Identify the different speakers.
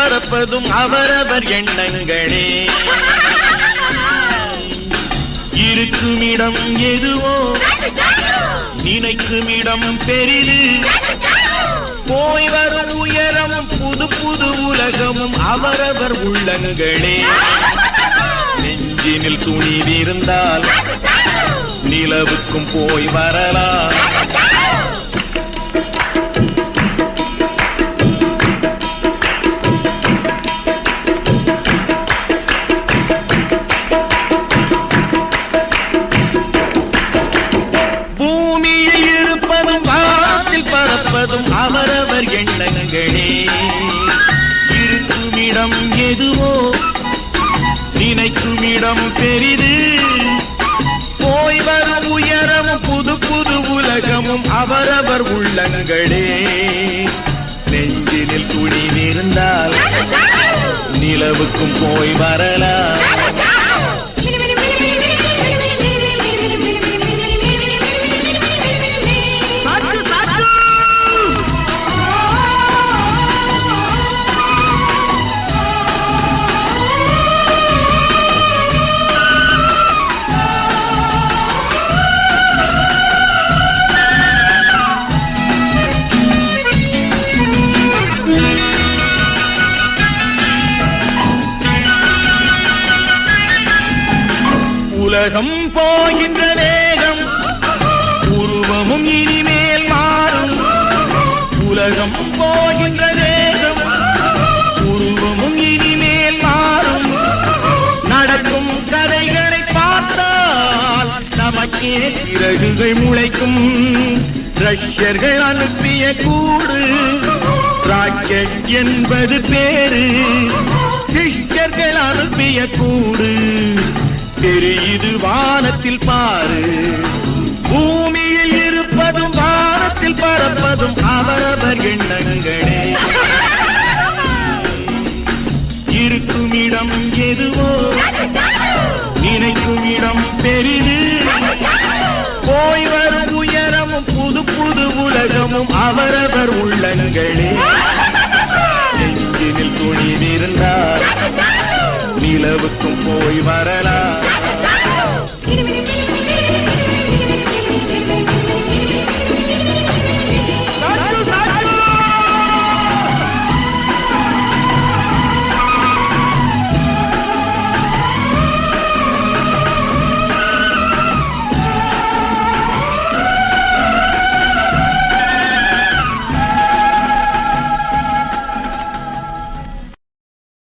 Speaker 1: பரப்பதும் அவரவர் எண்ணங்களே. இருக்குமிடம் எதுவோ நினைக்குமிடம் பெரிது. போய் வரும் உயரமும் புது புது உலகமும் அவரவர் உள்ளங்களே நெஞ்சினில் துணிவிருந்தால் நிலவுக்கும் போய் வரலாம். பறப்பதும் அவரவர் எண்ணங்களே. இருக்குமிடம் எதுவோ நினைக்குமிடம் பெரிது. போய் வரும் உயரமும் புது புது உலகமும் அவரவர் உள்ளங்களே நெஞ்சினில் துணிவிருந்தால் நிலவுக்கும் போய் வரலாம். உலகம் போகின்ற வேகம். உருவமும் இனிமேல் மாறும். உலகம் போகின்ற வேகம். உருவமும் இனிமேல் மாறும். நடக்கும் கதைகளை பார்த்தால் நமக்கே பிறகுகள் முளைக்கும். ரஷ்யர்கள் அனுப்பிய கூடு ராக்கெட் என்பது பேரு சிஷ்யர்கள் அனுப்பிய கூடு தெரியுது வானத்தில் பாரு. பூமியில் இருப்பதும் வானத்தில் பறப்பதும் அவரவர் எண்ணங்களே. இருக்கும் இடம் எதுவோ நினைக்கும் இடம் பெரிது. போய் வரும் உயரமும் புது புது உலகமும் அவரவர் உள்ளங்களே. நெஞ்சினில் துணிவிருந்தால் நிலவுக்கும் போய் வரலாம்